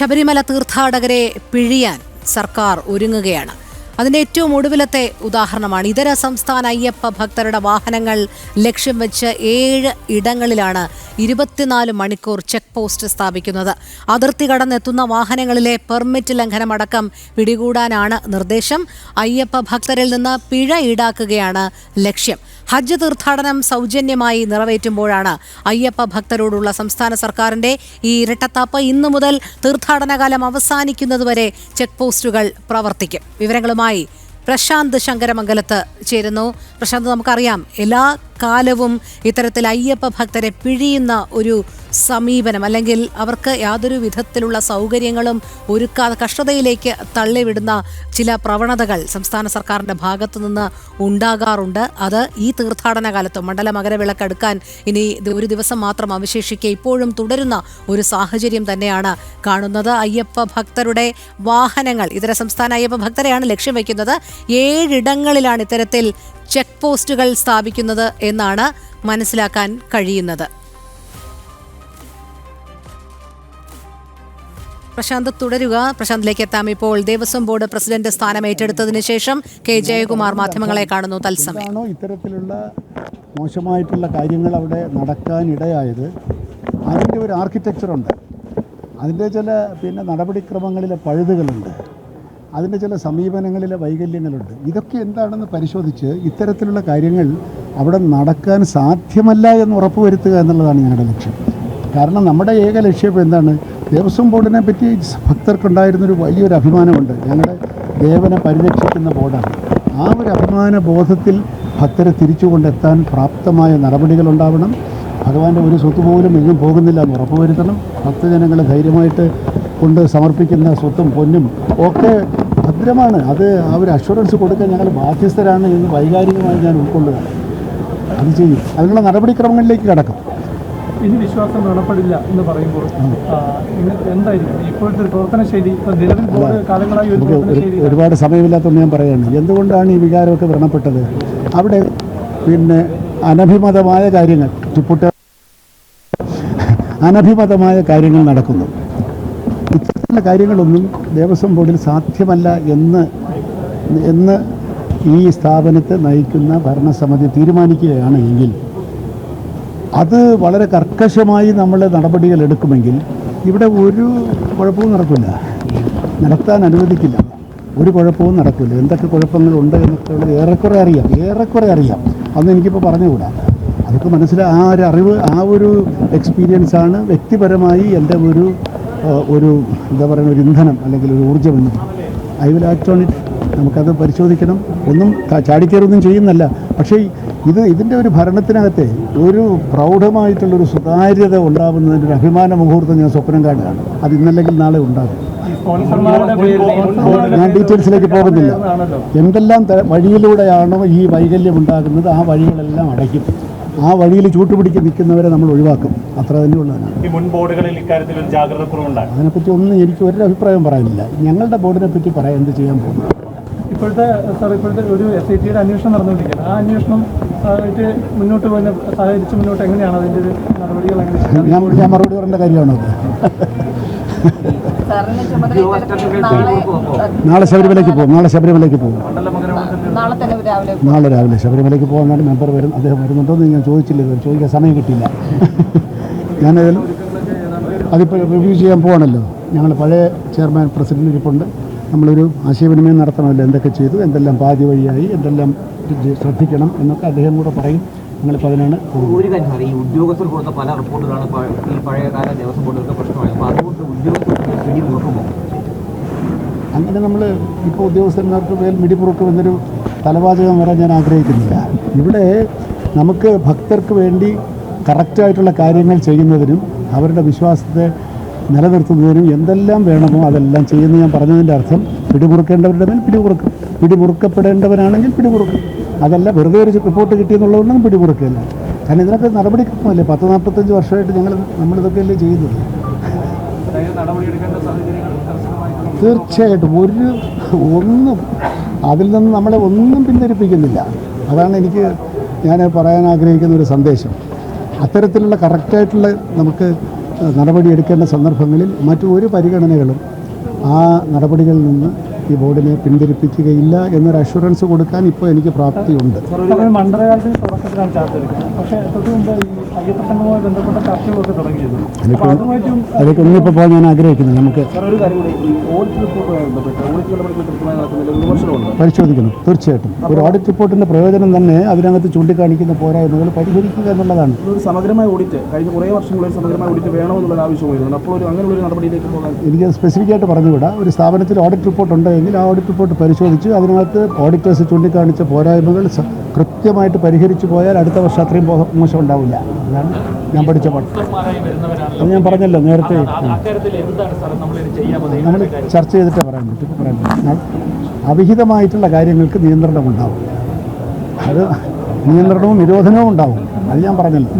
ശബരിമല തീർത്ഥാടകരെ പിഴിയാൻ സർക്കാർ ഒരുങ്ങുകയാണ്. അതിന്റെ ഏറ്റവും ഒടുവിലത്തെ ഉദാഹരണമാണ് ഇതര സംസ്ഥാന അയ്യപ്പ ഭക്തരുടെ വാഹനങ്ങൾ ലക്ഷ്യം വെച്ച് ഏഴ് ഇടങ്ങളിലാണ് ഇരുപത്തിനാല് മണിക്കൂർ ചെക്ക് പോസ്റ്റ് സ്ഥാപിക്കുന്നത്. അതിർത്തി കടന്നെത്തുന്ന വാഹനങ്ങളിലെ പെർമിറ്റ് ലംഘനമടക്കം പിടികൂടാനാണ് നിർദ്ദേശം. അയ്യപ്പ ഭക്തരിൽ നിന്ന് പിഴ ഈടാക്കുകയാണ് ലക്ഷ്യം. ഹജ്ജ് തീർത്ഥാടനം സൗജന്യമായി നിറവേറ്റുമ്പോഴാണ് അയ്യപ്പ ഭക്തരോടുള്ള സംസ്ഥാന സർക്കാരിന്റെ ഈ ഇരട്ടത്താപ്പ്. ഇന്നു മുതൽ തീർത്ഥാടനകാലം അവസാനിക്കുന്നതുവരെ ചെക്ക് പോസ്റ്റുകൾ പ്രവർത്തിക്കും. വിവരങ്ങളുമായി പ്രശാന്ത് ശങ്കരമംഗലത്ത് ചേരുന്നു. പ്രശാന്ത് നമുക്കറിയാം എല്ലാ കാലവും ഇത്തരത്തിൽ അയ്യപ്പ ഭക്തരെ പിഴിയുന്ന ഒരു സമീപനം അല്ലെങ്കിൽ അവർക്ക് യാതൊരു വിധത്തിലുള്ള സൗകര്യങ്ങളും ഒരുക്കാതെ കഷ്ടതയിലേക്ക് തള്ളിവിടുന്ന ചില പ്രവണതകൾ സംസ്ഥാന സർക്കാരിന്റെ ഭാഗത്തു നിന്ന് ഉണ്ടാകാറുണ്ട്. അത് ഈ തീർത്ഥാടന കാലത്തും മണ്ഡല മകരവിളക്ക് എടുക്കാൻ ഇനി ഒരു ദിവസം മാത്രം അവശേഷിക്കെ ഇപ്പോഴും തുടരുന്ന ഒരു സാഹചര്യം തന്നെയാണ് കാണുന്നത്. അയ്യപ്പ ഭക്തരുടെ വാഹനങ്ങൾ ഇതര സംസ്ഥാന അയ്യപ്പ ഭക്തരെയാണ് ലക്ഷ്യം വയ്ക്കുന്നത്. ഏഴിടങ്ങളിലാണ് ഇത്തരത്തിൽ ചെക്ക് പോസ്റ്റുകൾ സ്ഥാപിക്കുന്നത് എന്നാണ് മനസ്സിലാക്കാൻ കഴിയുന്നത്. പ്രശാന്ത് തുടരുക. പ്രശാന്തിലേക്ക് എത്താം. ഇപ്പോൾ ദേവസ്വം ബോർഡ് പ്രസിഡന്റ് സ്ഥാനം ഏറ്റെടുത്തതിന് ശേഷം കെ ജയകുമാർ മാധ്യമങ്ങളെ കാണുന്നു തത്സമയം. ഇത്തരത്തിലുള്ള മോശമായിട്ടുള്ള കാര്യങ്ങൾ അവിടെ നടക്കാനിടയായത് അതിന്റെ ഒരു ആർക്കിടെക്ചറുണ്ട്. അതിന്റെ ചില പിന്നെ നടപടിക്രമങ്ങളിലെ പഴുതുകളുണ്ട്. അതിന്റെ ചില സമീപനങ്ങളിലെ വൈകല്യങ്ങളുണ്ട്. ഇതൊക്കെ എന്താണെന്ന് പരിശോധിച്ച് ഇത്തരത്തിലുള്ള കാര്യങ്ങൾ അവിടെ നടക്കാൻ സാധ്യമല്ല എന്ന് ഉറപ്പുവരുത്തുക എന്നുള്ളതാണ് ഞങ്ങളുടെ ലക്ഷ്യം. കാരണം നമ്മുടെ ഏക ലക്ഷ്യം എന്താണ്? ദേവസ്വം ബോർഡിനെ പറ്റി ഭക്തർക്കുണ്ടായിരുന്നൊരു വലിയൊരു അഭിമാനമുണ്ട്. ഞങ്ങളുടെ ദേവനെ പരിരക്ഷിക്കുന്ന ബോർഡാണ്. ആ ഒരു അഭിമാന ബോധത്തിൽ ഭക്തരെ തിരിച്ചു കൊണ്ടെത്താൻ പ്രാപ്തമായ നടപടികളുണ്ടാവണം ഭഗവാന്റെ ഒരു സ്വത്ത് പോലും എങ്ങും പോകുന്നില്ല എന്ന് ഉറപ്പുവരുത്തണം. ഭക്തജനങ്ങളെ ധൈര്യമായിട്ട് കൊണ്ട് സമർപ്പിക്കുന്ന സ്വത്തും പൊന്നും ഒക്കെ ഭദ്രമാണ്. അത് ആ ഒരു അഷുറൻസ് കൊടുക്കാൻ ഞങ്ങൾ ബാധ്യസ്ഥരാണ് എന്ന് വൈകാരികമായി ഞാൻ ഉൾക്കൊള്ളുക അത് ചെയ്യും. അതിനുള്ള നടപടിക്രമങ്ങളിലേക്ക് കടക്കും. ഇനി വിശ്വാസം നടപ്പടില്ല എന്ന് പറയുമ്പോൾ എന്തായിരിക്കും? ഇപ്പോഴത്തെ പ്രവർത്തന ശൈലി നിലവിൽ കാലങ്ങളായി ഒരു ഒരുപാട് സമയമില്ലാത്തതുകൊണ്ട് ഞാൻ പറയുകയാണ്. എന്തുകൊണ്ടാണ് ഈ വികാരമൊക്കെ വ്രണപ്പെട്ടത്? അവിടെ പിന്നെ അനഭിമതമായ കാര്യങ്ങൾ ചുപ്പുട്ട അനഭിമതമായ കാര്യങ്ങൾ നടക്കുന്നു. ഇത്തരത്തിലുള്ള കാര്യങ്ങളൊന്നും ദേവസ്വം ബോർഡിൽ സാധ്യമല്ല എന്ന് എന്ന് ഈ സ്ഥാപനത്തെ നയിക്കുന്ന ഭരണസമിതി തീരുമാനിക്കുകയാണ് എങ്കിൽ അത് വളരെ കർക്കശമായി നമ്മൾ നടപടികൾ എടുക്കുമെങ്കിൽ ഇവിടെ ഒരു കുഴപ്പവും നടക്കില്ല നടത്താൻ അനുവദിക്കില്ല. ഒരു കുഴപ്പവും നടക്കില്ല എന്തൊക്കെ കുഴപ്പങ്ങളുണ്ട് എന്നൊക്കെ ഏറെക്കുറെ അറിയാം. ഏറെക്കുറെ അറിയാം. അന്ന് എനിക്കിപ്പോൾ പറഞ്ഞുകൂടാ. അതൊക്കെ മനസ്സിലാ. ആ ഒരു അറിവ് ആ ഒരു എക്സ്പീരിയൻസാണ് വ്യക്തിപരമായി എന്റെ ഒരു ഒരു എന്താ പറയുക ഒരു ഇന്ധനം അല്ലെങ്കിൽ ഒരു ഊർജം എന്ന്. I will act on it നമുക്കത് പരിശോധിക്കണം. ഒന്നും ചാടിക്കയറൊന്നും ചെയ്യുന്നല്ല പക്ഷേ ഇത് ഇതിന്റെ ഒരു ഭരണത്തിനകത്തെ ഒരു പ്രൗഢമായിട്ടുള്ളൊരു സുതാര്യത ഉണ്ടാകുന്നതിന്റെ ഒരു അഭിമാന മുഹൂർത്തം ഞാൻ സ്വപ്നം കാണുകയാണ്. അത് ഇന്നല്ലെങ്കിൽ നാളെ ഉണ്ടാകും. ഞാൻ ഡീറ്റെയിൽസിലേക്ക് പോകുന്നില്ല. എന്തെല്ലാം വഴിയിലൂടെയാണോ ഈ വൈകല്യം ഉണ്ടാകുന്നത്? ആ വഴികളെല്ലാം അടയ്ക്കും. ആ വഴിയിൽ ചൂട്ടുപിടിച്ച് നിൽക്കുന്നവരെ നമ്മൾ ഒഴിവാക്കും. അത്ര തന്നെ ഉള്ളതാണ് ഇക്കാര്യത്തിൽ ഒരു ജാഗ്രത അതിനെപ്പറ്റി ഒന്നും എനിക്ക് ഒരു അഭിപ്രായം പറയാനില്ല. ഞങ്ങളുടെ ബോർഡിനെ പറ്റി പറയാൻ എന്ത് ചെയ്യാൻ പോകുന്നു. ഇപ്പോഴത്തെ സാർ ഇപ്പോഴത്തെ ഒരു എസ് ഐ ടിയുടെ അന്വേഷണം നടന്നുകൊണ്ടിരിക്കുന്നത് ആ അന്വേഷണം ആയിട്ട് മുന്നോട്ട് പോകുന്ന സഹകരിച്ച് മുന്നോട്ട് എങ്ങനെയാണ് അതിന്റെ ഒരു നടപടികൾ എങ്ങനെ ഞാൻ ഞാൻ മറുപടി പറയേണ്ട കാര്യമാണോ നാളെ ശബരിമലയ്ക്ക് പോകും. നാളെ ശബരിമലയ്ക്ക് പോകും. നാളെ രാവിലെ ശബരിമലയ്ക്ക് പോകാൻ മെമ്പർ വരും. അദ്ദേഹം വരുന്നുണ്ടോ എന്ന് ഞാൻ ചോദിച്ചില്ല ഇതുവരെ. ചോദിക്കാൻ സമയം കിട്ടിയില്ല ഞാനതിൽ അതിപ്പോൾ റിവ്യൂ ചെയ്യാൻ പോകണമല്ലോ ഞങ്ങൾ പഴയ ചെയർമാൻ പ്രസിഡന്റ് ഇരിപ്പുണ്ട്. നമ്മളൊരു ആശയവിനിമയം നടത്തണമല്ലോ. എന്തൊക്കെ ചെയ്തു എന്തെല്ലാം പാതി വഴിയായി എന്തെല്ലാം ശ്രദ്ധിക്കണം എന്നൊക്കെ അദ്ദേഹം കൂടെ പറയും. ഞങ്ങളിപ്പോൾ അതിനാണ് ഒരു കാര്യം ഈ ഉദ്യോഗസ്ഥർ കൊടുത്ത പല റിപ്പോർട്ടുകളാണ് ഈ പഴയകാല ദേവസ്വം ബോർഡുകൾക്ക് പ്രശ്നമായത്. അപ്പോൾ അതുകൊണ്ട് ഉദ്യോഗസ്ഥർക്ക് പിടി മുറുക്കുമോ അങ്ങനെ നമ്മൾ ഇപ്പോൾ ഉദ്യോഗസ്ഥന്മാർക്ക് മേൽ മിടിപ്പുറക്കും എന്നൊരു തലവാചകം വരാൻ ഞാൻ ആഗ്രഹിക്കുന്നില്ല. ഇവിടെ നമുക്ക് ഭക്തർക്ക് വേണ്ടി കറക്റ്റായിട്ടുള്ള കാര്യങ്ങൾ ചെയ്യുന്നതിനും അവരുടെ വിശ്വാസത്തെ നിലനിർത്തുന്നതിനും എന്തെല്ലാം വേണമോ അതെല്ലാം ചെയ്യുന്ന ഞാൻ പറഞ്ഞതിന്റെ അർത്ഥം പിടിമുറുക്കേണ്ടവരുടെ മേൽ പിടിമുറുക്കും. പിടിമുറുക്കപ്പെടേണ്ടവനാണെങ്കിൽ പിടിമുറുക്കും. അതല്ല വെറുതെ ഒരു റിപ്പോർട്ട് കിട്ടിയെന്നുള്ളതുകൊണ്ടൊന്നും പിടിമുറുക്കില്ല. കാരണം ഇതിനൊക്കെ നടപടിക്രമമല്ലേ? പത്ത് നാൽപ്പത്തഞ്ച് വർഷമായിട്ട് ഞങ്ങൾ നമ്മളിതൊക്കെയല്ലേ ചെയ്യുന്നത്. തീർച്ചയായിട്ടും ഒരു ഒന്നും അതിൽ നിന്ന് നമ്മളെ ഒന്നും പിന്തിരിപ്പിക്കുന്നില്ല. അതാണ് എനിക്ക് ഞാൻ പറയാൻ ആഗ്രഹിക്കുന്ന ഒരു സന്ദേശം. അത്തരത്തിലുള്ള കറക്റ്റായിട്ടുള്ള നമുക്ക് നടപടിയെടുക്കേണ്ട സന്ദർഭങ്ങളിൽ മറ്റു ഒരു പരിഗണനകളും ആ നടപടികളിൽ നിന്ന് ഈ ബോർഡിനെ പിന്തിരിപ്പിക്കുകയില്ല എന്നൊരു അഷുറൻസ് കൊടുക്കാൻ ഇപ്പോൾ എനിക്ക് പ്രാപ്തിയുണ്ട്. സാറേ മണ്ഡലകാലത്തിന് തുടക്കത്തിലാണ് ചർച്ച എടുക്കുന്നത്. പക്ഷേ തൊട്ട് മുമ്പ് ഈ അയ്യപ്പ സംഘവുമായി ബന്ധപ്പെട്ട ചർച്ചകളൊക്കെ തുടങ്ങിയിരുന്നു. അപ്പോൾ അതുമായിട്ടും അതിലേക്ക് ഒന്നിപ്പോൾ പോകാൻ ഞാൻ ആഗ്രഹിക്കുന്നു. നമുക്ക് പരിശോധിക്കണം തീർച്ചയായിട്ടും. ഒരു ഓഡിറ്റ് റിപ്പോർട്ടിന്റെ പ്രയോജനം തന്നെ അതിനകത്ത് ചൂണ്ടിക്കാണിക്കുന്ന പോരായ്മകൾ പരിഹരിക്കുക എന്നുള്ളതാണ്. സമഗ്രമായ ഓഡിറ്റ് കഴിഞ്ഞ കുറേ വർഷങ്ങളിൽ സമഗ്രമായ ഓഡിറ്റ് വേണമെന്നുള്ള ആവശ്യം അപ്പോൾ ഒരു അങ്ങനെ ഒരു നടപടിയിലേക്ക് പോകാൻ എനിക്ക് സ്പെസിഫിക് ആയിട്ട് പറഞ്ഞുവിടാം ഒരു സ്ഥാപനത്തിൽ ഓഡിറ്റ് റിപ്പോർട്ട് ഉണ്ടെങ്കിൽ ആ ഓഡിറ്റ് റിപ്പോർട്ട് പരിശോധിച്ച് അതിനകത്ത് ഓഡിറ്റേഴ്സ് ചൂണ്ടിക്കാണിച്ച പോരായ്മകൾ കൃത്യമായിട്ട് പരിഹരിച്ചു പോയാൽ അടുത്ത വർഷം അത്രയും മോശം ഉണ്ടാവില്ല. അതാണ് ഞാൻ പഠിച്ച പാട്ട് അത് ഞാൻ പറഞ്ഞല്ലോ നേരത്തെ. നമ്മൾ ചർച്ച ചെയ്തിട്ടേ പറയാൻ പറ്റും പറയാൻ പറ്റും. അവിഹിതമായിട്ടുള്ള കാര്യങ്ങൾക്ക് നിയന്ത്രണം ഉണ്ടാവും. അത് നിയന്ത്രണവും നിരോധനവും ഉണ്ടാവും. അത് ഞാൻ പറഞ്ഞല്ലോ.